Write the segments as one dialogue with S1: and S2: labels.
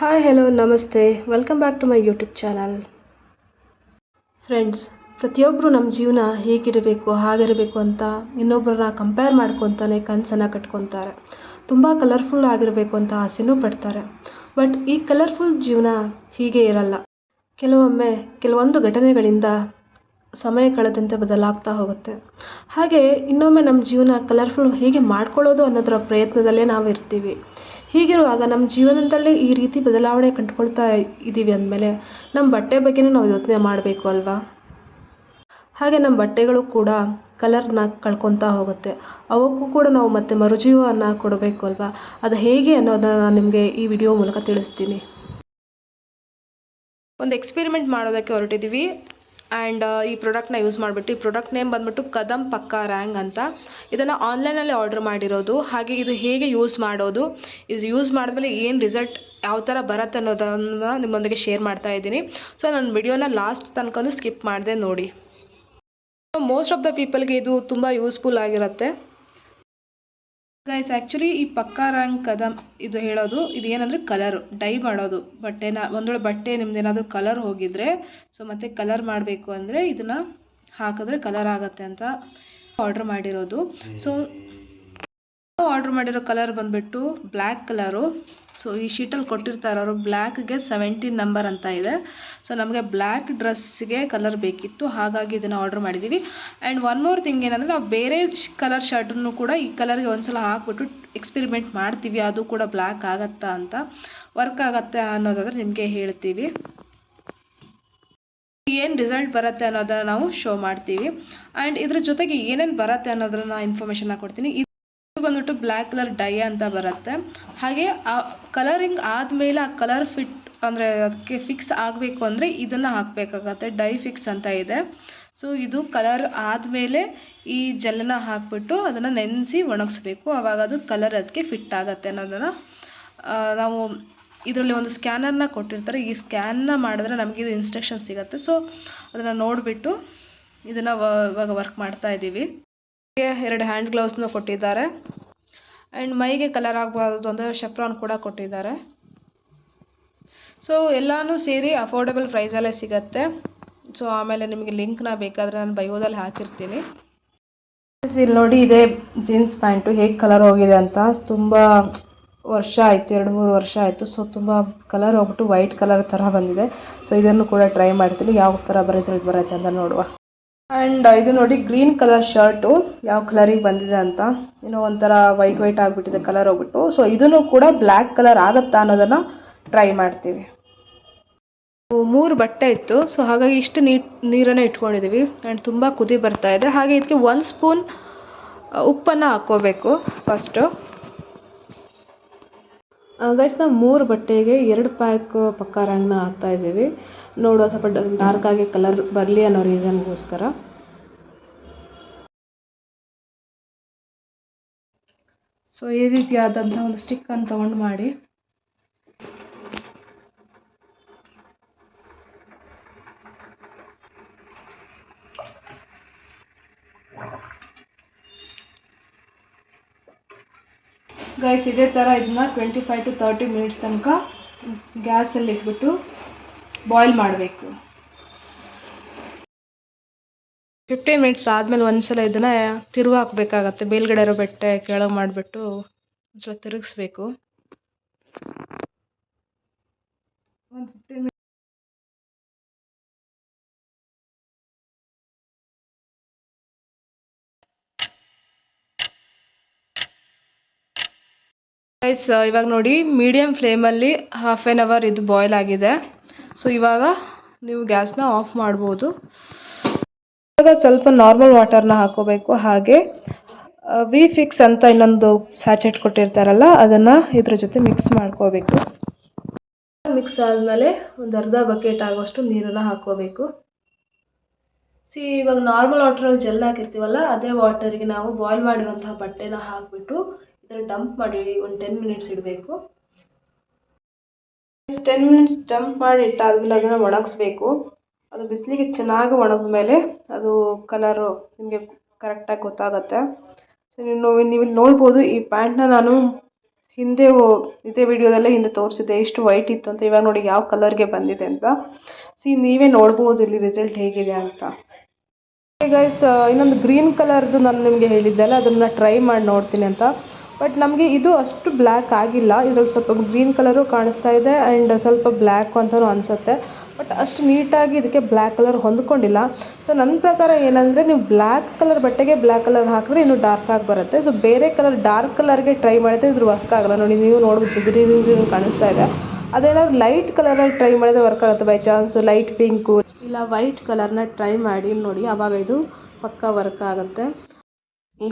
S1: Hi hello namaste welcome back to my YouTube channel friends ಪ್ರತಿಯೊಬ್ಬರು ನಮ್ಮ ಜೀವನ ಹೇಗಿರಬೇಕು, ಹಾಗಿರಬೇಕು ಅಂತ ಇನ್ನೊಬ್ಬರನ್ನ ಕಂಪೇರ್ ಮಾಡ್ಕೊತಾನೆ ಕನಸನ್ನು ಕಟ್ಕೊತಾರೆ. ತುಂಬ ಕಲರ್ಫುಲ್ ಆಗಿರಬೇಕು ಅಂತ ಆಸೆನೂ ಪಡ್ತಾರೆ. ಬಟ್ ಈ ಕಲರ್ಫುಲ್ ಜೀವನ ಹೀಗೆ ಇರಲ್ಲ. ಕೆಲವೊಮ್ಮೆ, ಕೆಲವೊಂದು ಘಟನೆಗಳಿಂದ ಸಮಯ ಕಳೆದಂತೆ ಬದಲಾಗ್ತಾ ಹೋಗುತ್ತೆ. ಹಾಗೆ ಇನ್ನೊಮ್ಮೆ ನಮ್ಮ ಜೀವನ ಕಲರ್ಫುಲ್ ಹೇಗೆ ಮಾಡ್ಕೊಳ್ಳೋದು ಅನ್ನೋದರ ಪ್ರಯತ್ನದಲ್ಲೇ ನಾವು ಇರ್ತೀವಿ ಹೀಗಿರುವಾಗ ನಮ್ಮ ಜೀವನದಲ್ಲೇ ಈ ರೀತಿ ಬದಲಾವಣೆ ಕಂಡುಕೊಳ್ತಾ ಇದ್ದೀವಿ ಅಂದಮೇಲೆ ನಮ್ಮ ಬಟ್ಟೆ ಬಗ್ಗೆಯೂ ನಾವು ಯೋಚನೆ ಮಾಡಬೇಕು ಅಲ್ವಾ? ಹಾಗೆ ನಮ್ಮ ಬಟ್ಟೆಗಳು ಕೂಡ ಕಲರ್ನ ಕಳ್ಕೊತಾ ಹೋಗುತ್ತೆ. ಅವಕ್ಕೂ ಕೂಡ ನಾವು ಮತ್ತೆ ಮರುಜೀವವನ್ನು ಕೊಡಬೇಕು ಅಲ್ವಾ? ಅದು ಹೇಗೆ ಅನ್ನೋದನ್ನು ನಾನು ನಿಮಗೆ ಈ ವಿಡಿಯೋ ಮೂಲಕ ತಿಳಿಸ್ತೀನಿ. ಒಂದು ಎಕ್ಸ್ಪೆರಿಮೆಂಟ್ ಮಾಡೋದಕ್ಕೆ ಹೊರಟಿದ್ದೀವಿ ಆ್ಯಂಡ್ ಈ ಪ್ರಾಡಕ್ಟ್ನ ಯೂಸ್ ಮಾಡಿಬಿಟ್ಟು, ಈ ಪ್ರಾಡಕ್ಟ್ ನೇಮ್ ಬಂದುಬಿಟ್ಟು ಕದಂ ಪಕ್ಕಾ ರ್ಯಾಂಗ್ ಅಂತ. ಇದನ್ನು ಆನ್ಲೈನಲ್ಲಿ ಆರ್ಡ್ರ್ ಮಾಡಿರೋದು. ಹಾಗೆ ಇದು ಹೇಗೆ ಯೂಸ್ ಮಾಡೋದು? ಇದು ಯೂಸ್ ಮಾಡಿದ್ಮೇಲೆ ಏನು ರಿಸಲ್ಟ್ ಯಾವ ಥರ ಬರತ್ತೆ ಅನ್ನೋದನ್ನು ನಿಮ್ಮೊಂದಿಗೆ ಶೇರ್ ಮಾಡ್ತಾ ಇದ್ದೀನಿ. ಸೊ ನನ್ನ ವಿಡಿಯೋನ ಲಾಸ್ಟ್ ತನಕ ಸ್ಕಿಪ್ ಮಾಡಿದೆ ನೋಡಿ. ಮೋಸ್ಟ್ ಆಫ್ ದ ಪೀಪಲ್ಗೆ ಇದು ತುಂಬ ಯೂಸ್ಫುಲ್ ಆಗಿರುತ್ತೆ. ಗೈಸ್ ಆ್ಯಕ್ಚುಲಿ ಈ ಪಕ್ಕಾ ರಂಗ್ ಕದಮ್ ಇದು ಹೇಳೋದು, ಇದು ಏನಂದರೆ ಕಲರ್ ಡೈ ಮಾಡೋದು. ಬಟ್ಟೆನ, ಒಂದೊಳ್ಳೆ ಬಟ್ಟೆ ನಿಮ್ದು ಏನಾದರೂ ಕಲರ್ ಹೋಗಿದ್ರೆ ಸೊ ಮತ್ತೆ ಕಲರ್ ಮಾಡಬೇಕು ಅಂದರೆ ಇದನ್ನು ಹಾಕಿದ್ರೆ ಕಲರ್ ಆಗುತ್ತೆ ಅಂತ ಆರ್ಡ್ರ್ ಮಾಡಿರೋದು. ಸೊ ಆರ್ಡ್ರ್ ಮಾಡಿರೋ ಕಲರ್ ಬಂದುಬಿಟ್ಟು ಬ್ಲ್ಯಾಕ್ ಕಲರು ಸೊ ಈ ಶೀಟಲ್ಲಿ ಕೊಟ್ಟಿರ್ತಾ ಅವರು ಬ್ಲ್ಯಾಕ್ಗೆ ಸೆವೆಂಟೀನ್ ನಂಬರ್ ಅಂತ ಇದೆ. ಸೊ ನಮಗೆ ಬ್ಲ್ಯಾಕ್ ಡ್ರೆಸ್ಗೆ ಕಲರ್ ಬೇಕಿತ್ತು. ಹಾಗಾಗಿ ಇದನ್ನು ಆರ್ಡ್ರ್ ಮಾಡಿದ್ದೀವಿ ಆ್ಯಂಡ್ ಒನ್ ಮೋರ್ ಥಿಂಗ್ ಏನಂದರೆ, ನಾವು ಬೇರೆ ಕಲರ್ ಶರ್ಟನ್ನು ಕೂಡ ಈ ಕಲರ್ಗೆ ಒಂದು ಸಲ ಹಾಕ್ಬಿಟ್ಟು ಎಕ್ಸ್ಪೆರಿಮೆಂಟ್ ಮಾಡ್ತೀವಿ. ಅದು ಕೂಡ ಬ್ಲ್ಯಾಕ್ ಆಗುತ್ತಾ ಅಂತ. ವರ್ಕ್ ಆಗತ್ತೆ ಅನ್ನೋದಾದರೆ ನಿಮಗೆ ಹೇಳ್ತೀವಿ. ಏನು ರಿಸಲ್ಟ್ ಬರುತ್ತೆ ಅನ್ನೋದನ್ನ ನಾವು ಶೋ ಮಾಡ್ತೀವಿ. ಆ್ಯಂಡ್ ಇದ್ರ ಜೊತೆಗೆ ಏನೇನು ಬರುತ್ತೆ ಅನ್ನೋದನ್ನ ಇನ್ಫಾರ್ಮೇಷನ್ನ ಕೊಡ್ತೀನಿ. ಬಂದ್ಬಿಟ್ಟು ಬ್ಲ್ಯಾಕ್ ಕಲರ್ ಡೈ ಅಂತ ಬರುತ್ತೆ. ಹಾಗೆ ಆ ಕಲರಿಂಗ್ ಆದಮೇಲೆ ಆ ಕಲರ್ ಫಿಟ್ ಅಂದರೆ ಅದಕ್ಕೆ ಫಿಕ್ಸ್ ಆಗಬೇಕು ಅಂದರೆ ಇದನ್ನು ಹಾಕಬೇಕಾಗತ್ತೆ, ಡೈ ಫಿಕ್ಸ್ ಅಂತ ಇದೆ. ಸೊ ಇದು ಕಲರ್ ಆದಮೇಲೆ ಈ ಜೆಲ್ಲನ್ನು ಹಾಕಿಬಿಟ್ಟು ಅದನ್ನು ನೆನೆಸಿ ಒಣಗಿಸ್ಬೇಕು. ಆವಾಗ ಅದು ಕಲರ್ ಅದಕ್ಕೆ ಫಿಟ್ ಆಗುತ್ತೆ ಅನ್ನೋದನ್ನು ನಾವು ಇದರಲ್ಲಿ ಒಂದು ಸ್ಕ್ಯಾನರ್ನ ಕೊಟ್ಟಿರ್ತಾರೆ. ಈ ಸ್ಕ್ಯಾನ್ನ ಮಾಡಿದ್ರೆ ನಮಗೆ ಇದು ಇನ್ಸ್ಟ್ರಕ್ಷನ್ ಸಿಗುತ್ತೆ. ಸೊ ಅದನ್ನು ನೋಡಿಬಿಟ್ಟು ಇದನ್ನು ಇವಾಗ ವರ್ಕ್ ಮಾಡ್ತಾ ಇದ್ದೀವಿ ಎರಡು ಹ್ಯಾಂಡ್ ಗ್ಲೌಸ್ನ ಕೊಟ್ಟಿದ್ದಾರೆ. ಆ್ಯಂಡ್ ಮೈಗೆ ಕಲರ್ ಆಗಬಾರ್ದು ಅಂದರೆ ಶೆಪ್ರಾನ್ ಕೂಡ ಕೊಟ್ಟಿದ್ದಾರೆ. ಸೊ ಎಲ್ಲನೂ ಸೇರಿ ಅಫೋರ್ಡೆಬಲ್ ಪ್ರೈಸಲ್ಲೇ ಸಿಗುತ್ತೆ. ಸೊ ಆಮೇಲೆ ನಿಮಗೆ ಲಿಂಕ್ನ ಬೇಕಾದರೆ ನಾನು ಬಯೋದಲ್ಲಿ ಹಾಕಿರ್ತೀನಿ. ಇಲ್ಲಿ ನೋಡಿ ಇದೇ ಜೀನ್ಸ್ ಪ್ಯಾಂಟು ಹೇಗೆ ಕಲರ್ ಹೋಗಿದೆ ಅಂತ. ತುಂಬ ವರ್ಷ ಆಯಿತು, ಎರಡು ಮೂರು ವರ್ಷ ಆಯಿತು. ಸೊ ತುಂಬ ಕಲರ್ ಹೋಗ್ಬಿಟ್ಟು ವೈಟ್ ಕಲರ್ ಥರ ಬಂದಿದೆ. ಸೊ ಇದನ್ನು ಕೂಡ ಟ್ರೈ ಮಾಡ್ತೀನಿ. ಯಾವ ಥರ ರಿಸಲ್ಟ್ ಬರುತ್ತೆ ಅಂತ ನೋಡುವ. ಆ್ಯಂಡ್ ಇದು ನೋಡಿ ಗ್ರೀನ್ ಕಲರ್ ಶರ್ಟು ಯಾವ ಕಲರಿಗೆ ಬಂದಿದೆ ಅಂತ. ಏನೋ ಒಂಥರ ವೈಟ್ ವೈಟ್ ಆಗಿಬಿಟ್ಟಿದೆ ಕಲರ್ ಹೋಗ್ಬಿಟ್ಟು. ಸೊ ಇದನ್ನು ಕೂಡ ಬ್ಲ್ಯಾಕ್ ಕಲರ್ ಆಗುತ್ತಾ ಅನ್ನೋದನ್ನು ಟ್ರೈ ಮಾಡ್ತೀವಿ. ಮೂರು ಬಟ್ಟೆ ಇತ್ತು. ಸೊ ಹಾಗಾಗಿ ಇಷ್ಟು ನೀಟ್ ನೀರನ್ನು ಇಟ್ಕೊಂಡಿದ್ದೀವಿ ಆ್ಯಂಡ್ ತುಂಬ ಕುದಿ ಬರ್ತಾ ಇದೆ. ಹಾಗೆ ಇದಕ್ಕೆ ಒಂದು ಸ್ಪೂನ್ ಉಪ್ಪನ್ನು ಹಾಕ್ಕೋಬೇಕು ಫಸ್ಟು ಗೈಸ್ ನಾವು ಮೂರು ಬಟ್ಟೆಗೆ ಎರಡು ಪ್ಯಾಕ್ ಪಕ್ಕ ಹಾಕ್ತಾ ಇದ್ದೀವಿ. ನೋಡುವ, ಸ್ವಲ್ಪ ಡಾರ್ಕ್ ಆಗಿ ಕಲರ್ ಬರಲಿ ಅನ್ನೋ ರೀಸನ್ಗೋಸ್ಕರ ಸೊ ಈ ರೀತಿಯಾದಂಥ ಒಂದು ಸ್ಟಿಕ್ಕನ್ನು ತೊಗೊಂಡು ಮಾಡಿ. ಗೈಸ್ ಇದೇ ಥರ ಇದನ್ನ twenty five to thirty minutes ತನಕ ಗ್ಯಾಸಲ್ಲಿ ಇಟ್ಬಿಟ್ಟು ಬಾಯ್ಲ್ ಮಾಡಬೇಕು. ಫಿಫ್ಟೀನ್ ಮಿನಿಟ್ಸ್ ಆದಮೇಲೆ ಒಂದ್ಸಲ ಇದನ್ನ ತಿರುವು ಹಾಕ್ಬೇಕಾಗತ್ತೆ. ಬೇಲ್ಗಡೆ ಇರೋ ಬೆಟ್ಟೆ ಕೆಳಗೆ ಮಾಡಿಬಿಟ್ಟು ಒಂದ್ಸಲ ತಿರುಗಿಸ್ಬೇಕು. ಒಂದು ಫಿಫ್ಟೀನ್ ಗೈಸ್ ಇವಾಗ ನೋಡಿ ಮೀಡಿಯಮ್ ಫ್ಲೇಮಲ್ಲಿ ಹಾಫ್ ಆ್ಯನ್ ಅವರ್ ಇದು ಬಾಯ್ಲ್ ಆಗಿದೆ. ಸೊ ಇವಾಗ ನೀವು ಗ್ಯಾಸ್ನ ಆಫ್ ಮಾಡ್ಬೋದು. ಇವಾಗ ಸ್ವಲ್ಪ ನಾರ್ಮಲ್ ವಾಟರ್ನ ಹಾಕೋಬೇಕು. ಹಾಗೆ ವಿ ಫಿಕ್ಸ್ ಅಂತ ಇನ್ನೊಂದು ಸ್ಯಾಚೆಟ್ ಕೊಟ್ಟಿರ್ತಾರಲ್ಲ, ಅದನ್ನು ಇದ್ರ ಜೊತೆ ಮಿಕ್ಸ್ ಮಾಡ್ಕೋಬೇಕು. ಮಿಕ್ಸ್ ಆದಮೇಲೆ ಒಂದು ಅರ್ಧ ಬಕೆಟ್ ಆಗೋಷ್ಟು ನೀರನ್ನು ಹಾಕೋಬೇಕು. ಸಿ ಇವಾಗ ನಾರ್ಮಲ್ ವಾಟ್ರಲ್ಲಿ ಜೆಲ್ ಹಾಕಿರ್ತೀವಲ್ಲ, ಅದೇ ವಾಟರಿಗೆ ನಾವು ಬಾಯ್ಲ್ ಮಾಡಿರೋಂತಹ ಬಟ್ಟೆನ ಹಾಕಿಬಿಟ್ಟು ಇದನ್ನು ಡಂಪ್ ಮಾಡಿ ಒಂದು ಟೆನ್ ಮಿನಿಟ್ಸ್ ಇಡಬೇಕು. ಟೆನ್ ಮಿನಿಟ್ಸ್ ಡಂಪ್ ಮಾಡಿ ಇಟ್ಟಾದ್ಮೇಲೆ ಅದನ್ನು ಒಣಗಿಸ್ಬೇಕು. ಅದು ಬಿಸಿಲಿಗೆ ಚೆನ್ನಾಗಿ ಒಣಗಿದ ಮೇಲೆ ಅದು ಕಲರು ನಿಮಗೆ ಕರೆಕ್ಟಾಗಿ ಗೊತ್ತಾಗುತ್ತೆ. ಸೊ ನೀವು ನೀವು ನೋಡ್ಬೋದು, ಈ ಪ್ಯಾಂಟ್ನ ನಾನು ಹಿಂದೆ ಇದೇ ವಿಡಿಯೋದಲ್ಲೇ ಹಿಂದೆ ತೋರಿಸಿದ್ದೆ ಎಷ್ಟು ವೈಟ್ ಇತ್ತು ಅಂತ. ಇವಾಗ ನೋಡಿ ಯಾವ ಕಲರ್ಗೆ ಬಂದಿದೆ ಅಂತ. ಸಿ ನೀವೇ ನೋಡ್ಬೋದು ಇಲ್ಲಿ ರಿಸಲ್ಟ್ ಹೇಗಿದೆ ಅಂತ. ಗೈಸ್ ಇನ್ನೊಂದು ಗ್ರೀನ್ ಕಲರ್ದು ನಾನು ನಿಮಗೆ ಹೇಳಿದ್ದೆ ಅಲ್ಲ ಅದನ್ನು ಟ್ರೈ ಮಾಡಿ ನೋಡ್ತೀನಿ ಅಂತ. ಬಟ್ ನಮಗೆ ಇದು ಅಷ್ಟು ಬ್ಲ್ಯಾಕ್ ಆಗಿಲ್ಲ. ಇದ್ರಲ್ಲಿ ಸ್ವಲ್ಪ ಗ್ರೀನ್ ಕಲರು ಕಾಣಿಸ್ತಾ ಇದೆ ಆ್ಯಂಡ್ ಸ್ವಲ್ಪ ಬ್ಲ್ಯಾಕ್ ಅಂತಲೂ ಅನಿಸುತ್ತೆ. ಬಟ್ ಅಷ್ಟು ನೀಟಾಗಿ ಇದಕ್ಕೆ ಬ್ಲ್ಯಾಕ್ ಕಲರ್ ಹೊಂದ್ಕೊಂಡಿಲ್ಲ. ಸೊ ನನ್ನ ಪ್ರಕಾರ ಏನಂದರೆ ನೀವು ಬ್ಲ್ಯಾಕ್ ಕಲರ್ ಬಟ್ಟೆಗೆ ಬ್ಲ್ಯಾಕ್ ಕಲರ್ ಹಾಕಿದ್ರೆ ಇನ್ನೂ ಡಾರ್ಕ್ ಆಗಿ ಬರುತ್ತೆ. ಸೊ ಬೇರೆ ಕಲರ್ ಡಾರ್ಕ್ ಕಲರ್ಗೆ ಟ್ರೈ ಮಾಡಿದ್ರೆ ಇದ್ರ ವರ್ಕ್ ಆಗಲ್ಲ. ನೋಡಿ, ನೀವು ನೋಡ್ಬೋದು ಗ್ರೀನ್ ಗ್ರೀನ್ ಕಾಣಿಸ್ತಾ ಇದೆ. ಅದೇನಾದ್ರು ಲೈಟ್ ಕಲರಲ್ಲಿ ಟ್ರೈ ಮಾಡಿದ್ರೆ ವರ್ಕ್ ಆಗುತ್ತೆ ಬೈ ಚಾನ್ಸ್ ಲೈಟ್ ಪಿಂಕು ಇಲ್ಲ ವೈಟ್ ಕಲರ್ನ ಟ್ರೈ ಮಾಡಿ ನೋಡಿ. ಅವಾಗ ಇದು ಪಕ್ಕ ವರ್ಕ್ ಆಗುತ್ತೆ.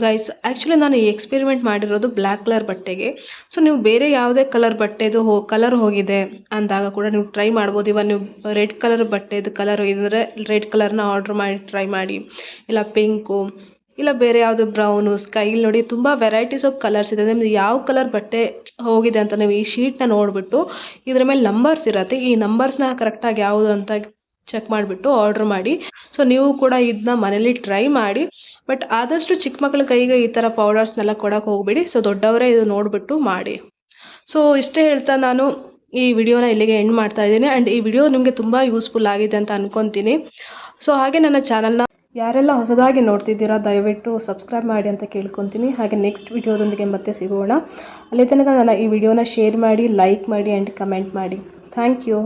S1: ಗೈಸ್ ಆ್ಯಕ್ಚುಲಿ ನಾನು ಈ ಎಕ್ಸ್ಪೆರಿಮೆಂಟ್ ಮಾಡಿರೋದು ಬ್ಲ್ಯಾಕ್ ಕಲರ್ ಬಟ್ಟೆಗೆ. ಸೊ ನೀವು ಬೇರೆ ಯಾವುದೇ ಕಲರ್ ಬಟ್ಟೆದು ಹೋ ಕಲರ್ ಹೋಗಿದೆ ಅಂದಾಗ ಕೂಡ ನೀವು ಟ್ರೈ ಮಾಡ್ಬೋದು. ಇವಾಗ ನೀವು ರೆಡ್ ಕಲರ್ ಬಟ್ಟೆದು ಕಲರ್ ಹೋಗಿದ್ರೆ ರೆಡ್ ಕಲರ್ನ ಆರ್ಡ್ರ್ ಮಾಡಿ ಟ್ರೈ ಮಾಡಿ. ಇಲ್ಲ ಪಿಂಕು ಇಲ್ಲ ಬೇರೆ ಯಾವುದು ಬ್ರೌನು ಸ್ಕೈ ನೋಡಿ ತುಂಬ ವೆರೈಟೀಸ್ ಆಫ್ ಕಲರ್ಸ್ ಇದೆ. ನಿಮ್ದು ಯಾವ ಕಲರ್ ಬಟ್ಟೆ ಹೋಗಿದೆ ಅಂತ ನೀವು ಈ ಶೀಟ್ನ ನೋಡಿಬಿಟ್ಟು ಇದ್ರ ಮೇಲೆ ನಂಬರ್ಸ್ ಇರುತ್ತೆ. ಈ ನಂಬರ್ಸ್ನ ಕರೆಕ್ಟಾಗಿ ಯಾವುದು ಅಂತ ಚೆಕ್ ಮಾಡಿಬಿಟ್ಟು ಆರ್ಡ್ರ್ ಮಾಡಿ. ಸೊ ನೀವು ಕೂಡ ಇದನ್ನ ಮನೇಲಿ ಟ್ರೈ ಮಾಡಿ. ಬಟ್ ಆದಷ್ಟು ಚಿಕ್ಕ ಮಕ್ಕಳ ಕೈಗೆ ಈ ಥರ ಪೌಡರ್ಸ್ನೆಲ್ಲ ಕೊಡೋಕೆ ಹೋಗಬೇಡಿ. ಸೊ ದೊಡ್ಡವರೇ ಇದು ನೋಡಿಬಿಟ್ಟು ಮಾಡಿ. ಸೊ ಇಷ್ಟೇ ಹೇಳ್ತಾ ನಾನು ಈ ವಿಡಿಯೋನ ಇಲ್ಲಿಗೆ ಎಂಡ್ ಮಾಡ್ತಾ ಇದ್ದೀನಿ. ಆ್ಯಂಡ್ ಈ ವಿಡಿಯೋ ನಿಮಗೆ ತುಂಬ ಯೂಸ್ಫುಲ್ ಆಗಿದೆ ಅಂತ ಅನ್ಕೊತೀನಿ. ಸೊ ಹಾಗೆ ನನ್ನ ಚಾನಲ್ನ ಯಾರೆಲ್ಲ ಹೊಸದಾಗಿ ನೋಡ್ತಿದ್ದೀರಾ, ದಯವಿಟ್ಟು ಸಬ್ಸ್ಕ್ರೈಬ್ ಮಾಡಿ ಅಂತ ಕೇಳ್ಕೊತೀನಿ. ಹಾಗೆ ನೆಕ್ಸ್ಟ್ ವಿಡಿಯೋದೊಂದಿಗೆ ಮತ್ತೆ ಸಿಗೋಣ. ಅಲ್ಲಿ ತನಕ ನಾನು ಈ ವಿಡಿಯೋನ ಶೇರ್ ಮಾಡಿ ಲೈಕ್ ಮಾಡಿ ಆ್ಯಂಡ್ ಕಮೆಂಟ್ ಮಾಡಿ. Thank you